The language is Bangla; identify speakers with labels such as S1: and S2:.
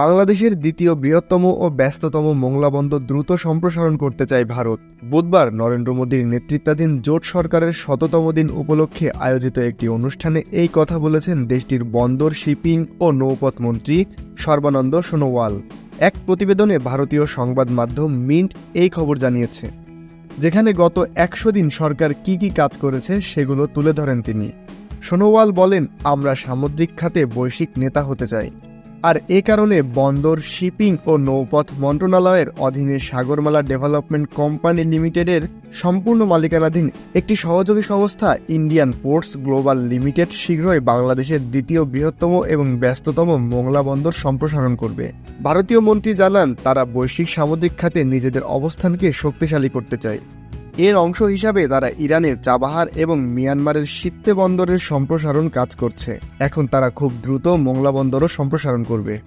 S1: বাংলাদেশের দ্বিতীয় বৃহত্তম ও ব্যস্ততম মোংলা বন্দর দ্রুত সম্প্রসারণ করতে চায় ভারত। বুধবার নরেন্দ্র মোদীর নেতৃত্বাধীন জোট সরকারের শততম দিন উপলক্ষে আয়োজিত একটি অনুষ্ঠানে এই কথা বলেছেন দেশটির বন্দর, শিপিং ও নৌপথ মন্ত্রী সর্বানন্দ সোনোওয়াল এক প্রতিবেদনে ভারতীয় সংবাদ মাধ্যম মিন্ট এই খবর জানিয়েছে, যেখানে গত একশো দিন সরকার কি কি কাজ করেছে সেগুলো তুলে ধরেন তিনি। সোনোওয়াল বলেন, আমরা সামুদ্রিক খাতে বৈশ্বিক নেতা হতে চাই। আর এ কারণে বন্দর, শিপিং ও নৌপথ মন্ত্রণালয়ের অধীনে সাগরমালা ডেভেলপমেন্ট কোম্পানি লিমিটেডের সম্পূর্ণ মালিকানাধীন একটি সহযোগী সংস্থা ইন্ডিয়ান পোর্টস গ্লোবাল লিমিটেড শীঘ্রই বাংলাদেশের দ্বিতীয় বৃহত্তম এবং ব্যস্ততম মোংলা বন্দর সম্প্রসারণ করবে। ভারতীয় মন্ত্রী জানান, তারা বৈশ্বিক সামুদ্রিক খাতে নিজেদের অবস্থানকে শক্তিশালী করতে চায়। এর অংশ হিসাবে তারা ইরানের চাবাহার এবং মিয়ানমারের সিত্তে বন্দরের সম্প্রসারণ কাজ করছে। এখন তারা খুব দ্রুত মোংলা বন্দরও সম্প্রসারণ করবে।